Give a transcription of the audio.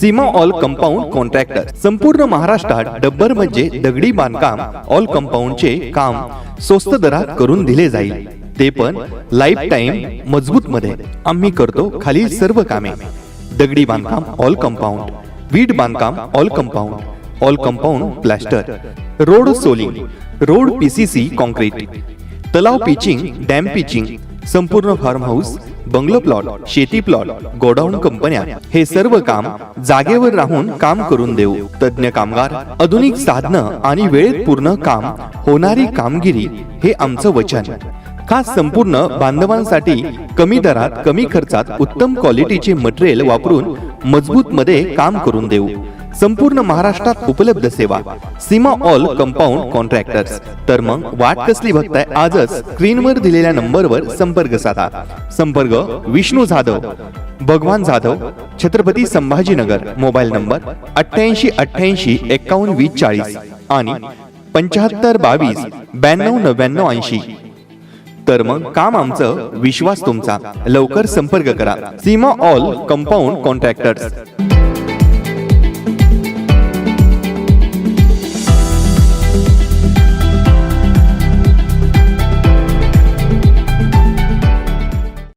सीमा all compound contractor. संपूर्ण महाराष्ट्रात डब्बर म्हणजे दगडी बांधकाम ऑल कंपाऊंडचे काम स्वस्त दरात करून दिले जाईल. ते पण लाईफ टाइम मजबूत मध्ये आम्ही करतो खालील सर्व कामे. दगडी बांधकाम ऑल कंपाऊंड. वीट बांधकाम all compound. All compound plaster. Road soling. Road PCC concrete. तलाव पिचिंग डॅम पिचिंग. संपूर्ण फार्म हाऊस बंगलो प्लॉट शेती प्लॉट गोडाऊन कंपन्या हे सर्व काम जागेवर राहून काम करून देऊ. तज्ञ कामगार आधुनिक साधनं आणि वेळेत पूर्ण काम होणारी कामगिरी हे आमचं वचन. खास संपूर्ण बांधवांसाठी कमी दरात कमी खर्चात उत्तम क्वालिटीचे मटेरियल वापरून मजबूत मध्ये काम करून देऊ. संपूर्ण महाराष्ट्रात उपलब्ध सेवा. Seema all compound contractors. तर मग वाट कसली बघताय? आजच स्क्रीनवर दिलेल्या नंबरवर संपर्क साधा. संपर्क विष्णू जाधव भगवान जाधव छत्रपती संभाजीनगर. मोबाईल नंबर अठ्ठ्याऐंशी अठ्ठ्याऐंशी एक्कावन्न वीस चाळीस आणि पंच्याहत्तर बावीस ब्याण्णव नव्याण्णव ऐंशी. तर मग काम आमचं विश्वास तुमचा. लवकर संपर्क करा. Seema all compound contractors.